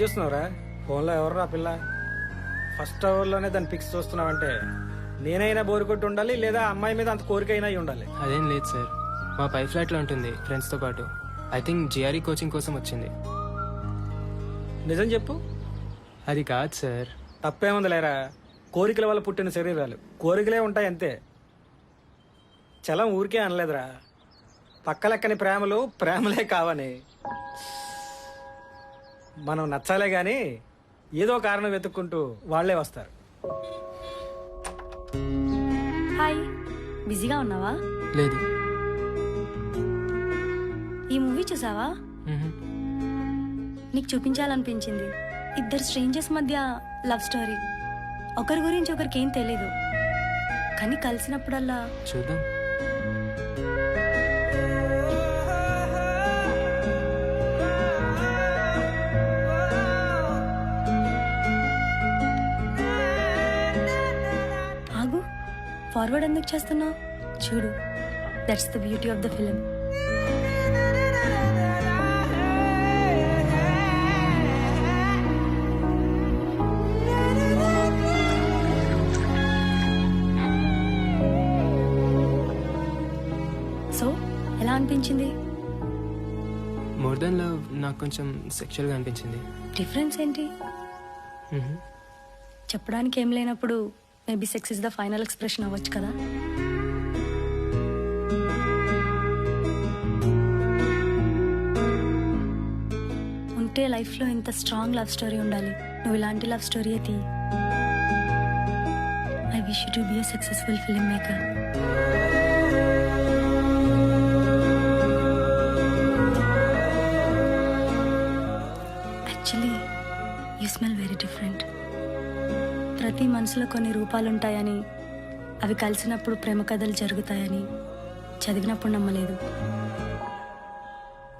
చేస్తున్నావురా? ఫోన్లో ఎవరు ఆ పిల్ల? ఫస్ట్ అవర్లోనే దాన్ని పిక్స్ చూస్తున్నావంటే నేనైనా బోరు కొట్టి ఉండాలి లేదా అమ్మాయి మీద అంత కోరిక అయినా అయి ఉండాలి? అదేం లేదు సార్. మా పై ఫ్లాట్లో ఉంటుంది ఫ్రెండ్స్తో పాటు. ఐ థింక్ జిఆర్ఈ కోచింగ్ కోసం వచ్చింది. నిజం చెప్పు. అది కాదు సార్. తప్పేముంది లేరా కోరికల వల్ల పుట్టిన శరీరాలు. కోరికలే ఉంటాయి అంతే. చలం ఊరికే అనలేదురా. పక్కలెక్కని ప్రేమలు ప్రేమలే కావని. మనం నచ్చాలే గాని ఏదో కారణం వెతుక్కుంటూ వాళ్ళే వస్తారు. హాయ్. బిజీగా ఉన్నావా? లేదు. ఈ మూవీ చూసావా. నీకు చూపించాలనిపించింది. ఇద్దరు స్ట్రేంజర్స్ మధ్య లవ్ స్టోరీ. ఒకరి గురించి ఒకరికి ఏం తెలియదు కానీ కలిసినప్పుడల్లా చూద్దాం. ఫార్వర్డ్ ఎందుకు చేస్తున్నావు? చూడు that's the beauty of the film so ఎలా అనిపించింది? మోర్ దెన్ లవ్ నాకు కొంచెం సెక్షువల్గా అనిపించింది. డిఫరెన్స్ ఏంటి. చెప్పడానికి ఏం లేనప్పుడు maybe sex is the final expression అవ్వచ్చు కదా ఉంటే లైఫ్లో ఇంత స్ట్రాంగ్ లవ్ స్టోరీ ఉండాలి. నువ్వు ఇలాంటి లవ్ స్టోరీ అయితే I wish to be a successful film maker ప్రతి మనసులో కొన్ని రూపాలు ఉంటాయని అవి కలిసినప్పుడు ప్రేమ కథలు జరుగుతాయని చదివినప్పుడు నమ్మలేదు.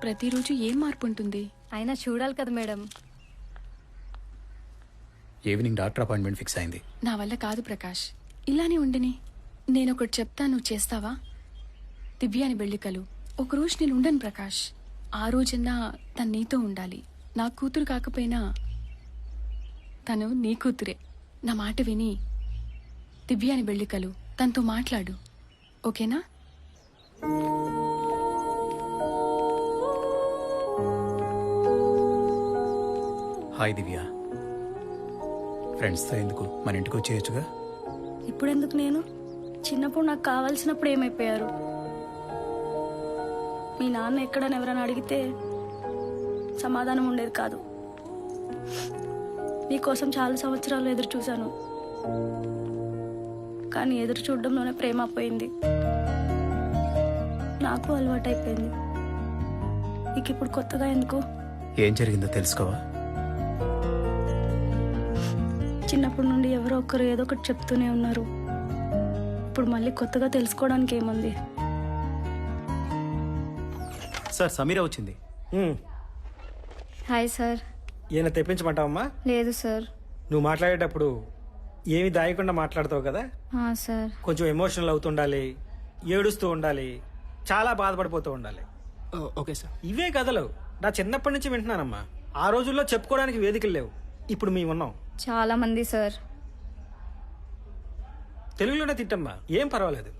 ప్రతిరోజు ఏం మార్పు ఉంటుంది అయినా చూడాలి కదా madam. Evening doctor appointment fix అయింది. నా వల్ల కాదు ప్రకాష్. ఇలానే ఉండని. నేను ఒకటి చెప్తా నువ్వు చేస్తావా? దివ్యాని బెళ్ళికలు. ఒకరోజు నేను ఉండను ప్రకాష్. ఆ రోజన్నా తను నీతో ఉండాలి. నా కూతురు కాకపోయినా తను నీ కూతురే. నా మాట విని దివ్యాని బెళ్ళికలు తనతో మాట్లాడు. ఓకేనా? హాయ్ దివ్య. ఫ్రెండ్స్తో ఎందుకు మన ఇంటికి వచ్చేయచ్చుగా? ఇప్పుడెందుకు నేను? చిన్నప్పుడు నాకు కావాల్సినప్పుడు ఏమైపోయారు? మీ నాన్న ఎక్కడని ఎవరైనా అడిగితే సమాధానం ఉండేది కాదు. మీకోసం చాలా సంవత్సరాలు ఎదురు చూశాను. కానీ ఎదురు చూడడంలోనే ప్రేమ పోయింది. నాకు అలవాటైపోయింది. నీకు ఇప్పుడు కొత్తగా ఎందుకు? ఏం జరిగిందో తెలుసుకోవా? చిన్నప్పటి నుండి ఎవరో ఒకరు ఏదో ఒకటి చెప్తూనే ఉన్నారు. ఇప్పుడు మళ్ళీ కొత్తగా తెలుసుకోవడానికి ఏముంది? సార్ సమీర వచ్చింది. Hi sir. ఈయన తెప్పించమంటావమ్మా? లేదు సార్. నువ్వు మాట్లాడేటప్పుడు ఏమి దాయకుండా మాట్లాడతావు కదా? ఆ, సార్. కొంచెం ఎమోషనల్ అవుతుండాలి ఏడుస్తూ ఉండాలి చాలా బాధపడిపోతూ ఉండాలి. Oh, okay sir. ఇవే కథలు. నా చిన్నప్పటి నుంచి వింటున్నానమ్మా. ఆ రోజుల్లో చెప్పుకోవడానికి వేదికలు లేవు. ఇప్పుడు మేము ఉన్నాం. చాలా మంది సార్. తెలుగులోనే తిట్టమ్మా. ఏం పర్వాలేదు.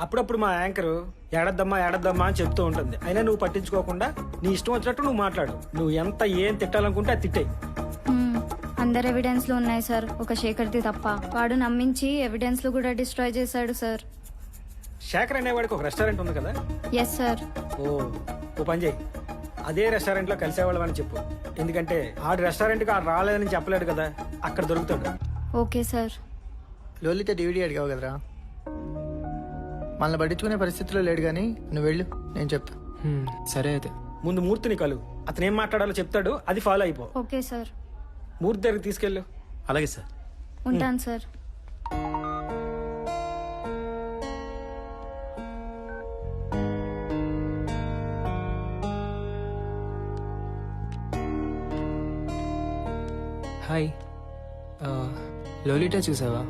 అప్పుడప్పుడు మా యాంకర్ ఏడద్దమ్మా ఏడద్దమ్మా అని చెప్తూ ఉంటుంది. అయినా నువ్వు పట్టించుకోకుండా నీ ఇష్టం వచ్చినట్టు నువ్వు మాట్లాడు. నువ్వు ఎంత ఏం తిట్టాలనుకుంటే అది తిట్టాయి మ్మ్. అందరు ఎవిడెన్స్లు ఉన్నాయి సార్ ఒక శేఖర్ది తప్ప. వాడు నమ్మించి ఎవిడెన్స్లు కూడా డిస్ట్రాయ్ చేశాడు సార్ శేఖర్ అనేవాడికి ఒక రెస్టారెంట్ ఉంది కదా? ఎస్ సార్ ఓ ఓ పని చేయి. అదే రెస్టారెంట్లో కలిసేవాళ్ళం అని చెప్పు. ఎందుకంటే ఆడి రెస్టారెంట్కి ఆడు రాలేదని చెప్పలేడు కదా. అక్కడ దొరుకుతాడు. ఓకే సార్ లోలిత డివిడి అడిగావు కదరా? మనల్ని పట్టించుకునే పరిస్థితిలో లేడు కానీ నువ్వు వెళ్ళు నేను చెప్తా. హ్మ్, సరే అయితే. ముందు మూర్తిని కలు. అతను ఏం మాట్లాడాలో చెప్తాడు అది ఫాలో అయిపో. Okay sir. మూర్తి దగ్గరికి తీసుకెళ్ళు. అలాగే సార్. ఉంటాను సార్. హాయ్. లోలిటా చూసావా?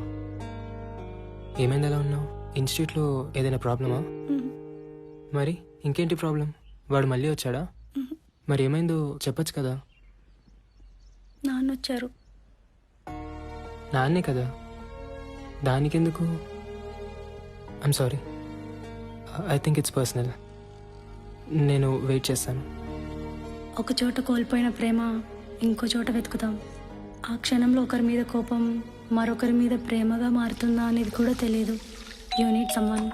ఏమైంది ఎలా ఉన్నావు? ఇన్స్టిట్యూట్లో ఏదైనా ప్రాబ్లమా? మరి ఇంకేంటి ప్రాబ్లం? వాడు మళ్ళీ వచ్చాడా? మరి ఏమైందో చెప్పొచ్చు కదా. నాన్న వచ్చారు నాన్నే కదా? దానికెందుకు? I'm sorry I think it's personal నేను వెయిట్ చేస్తాను. ఒక చోట కోల్పోయిన ప్రేమ ఇంకో చోట వెతుకుతాం. ఆ క్షణంలో ఒకరి మీద కోపం మరొకరి మీద ప్రేమగా మారుతుందా అనేది కూడా తెలియదు యూనిట్ సమ్మన్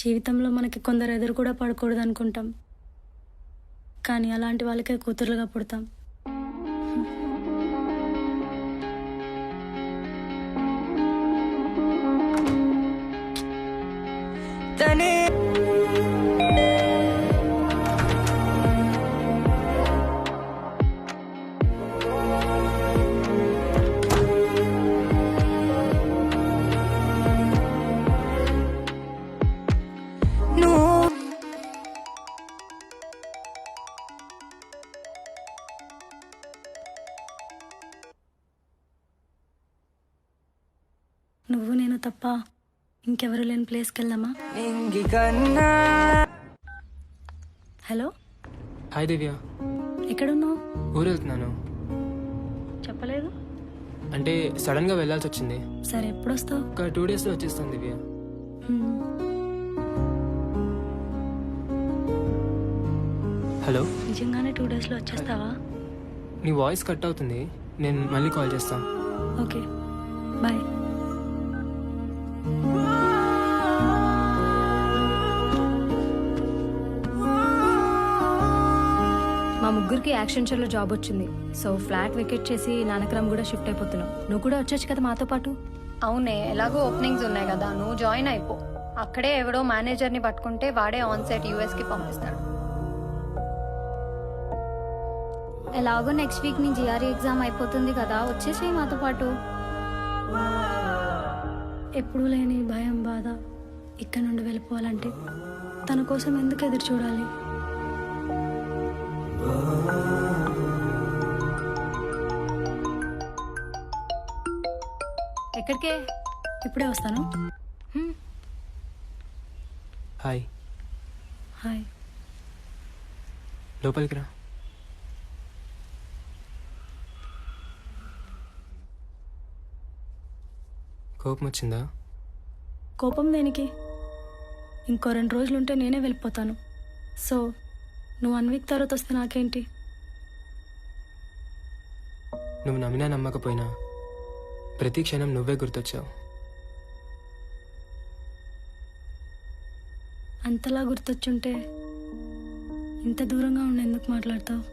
జీవితంలో మనకి కొందరు ఎదురు కూడా పడకూడదు అనుకుంటాం కానీ అలాంటి వాళ్ళకే కూతురుగా పుడతాం. నువ్వు నేను తప్ప ఇంకెవరు లేని ప్లేస్కి వెళ్దామా హలో? హాయ్ దివ్య. ఎక్కడున్నావు? ఊరు వెళ్తున్నాను చెప్పలేదు? అంటే సడన్గా వెళ్ళాల్సి వచ్చింది సరే ఎప్పుడు వస్తావు ఒక టూ డేస్లో వచ్చేస్తాను దివ్య. హలో? నిజంగానే టూ డేస్లో వచ్చేస్తావా? నీ వాయిస్ కట్ అవుతుంది. నేను మళ్ళీ కాల్ చేస్తాను ఓకే. బాయ్. ముగ్గురికి యాక్షన్ షోలో జాబ్ వచ్చింది. సో ఫ్లాట్ వెకెట్ చేసి నానక్రమ్ కూడా షిఫ్ట్ అయిపోతున్నాం నువ్వు కూడా వచ్చొచ్చు కదా మాతో పాటు? అవునే ఎలాగో ఓపెనింగ్స్ ఉన్నాయి కదా. నువ్వు జాయిన్ అయిపో. అక్కడే ఎవడో మేనేజర్ని పట్టుకుంటే వాడే ఆన్ సైట్ యూఎస్కి పంపిస్తాడు. ఎలాగో నెక్స్ట్ వీక్ నీ జిఆర్ఈ ఎగ్జామ్ అయిపోతుంది కదా. వచ్చేసేయి మాతో పాటు. ఎప్పుడూ లేని భయం బాధ ఇక్కడ నుండి వెళ్ళిపోవాలంటే తన కోసం ఎందుకు ఎదురు చూడాలి? ఎక్కడికే? ఇప్పుడే వస్తాను. హాయ్. హాయ్. లోపలికి రా. కోపం వచ్చిందా? కోపం దేనికి? ఇంకో రెండు రోజులు ఉంటే నేనే వెళ్ళిపోతాను. సో నువ్వు వన్ వీక్ తర్వాత వస్తే నాకేంటి? నువ్వు నమ్మినా నమ్మకపోయినా ప్రతి క్షణం నువ్వే గుర్తొచ్చావు. అంతలా గుర్తొచ్చుంటే ఇంత దూరంగా ఉండి ఎందుకు మాట్లాడతావు?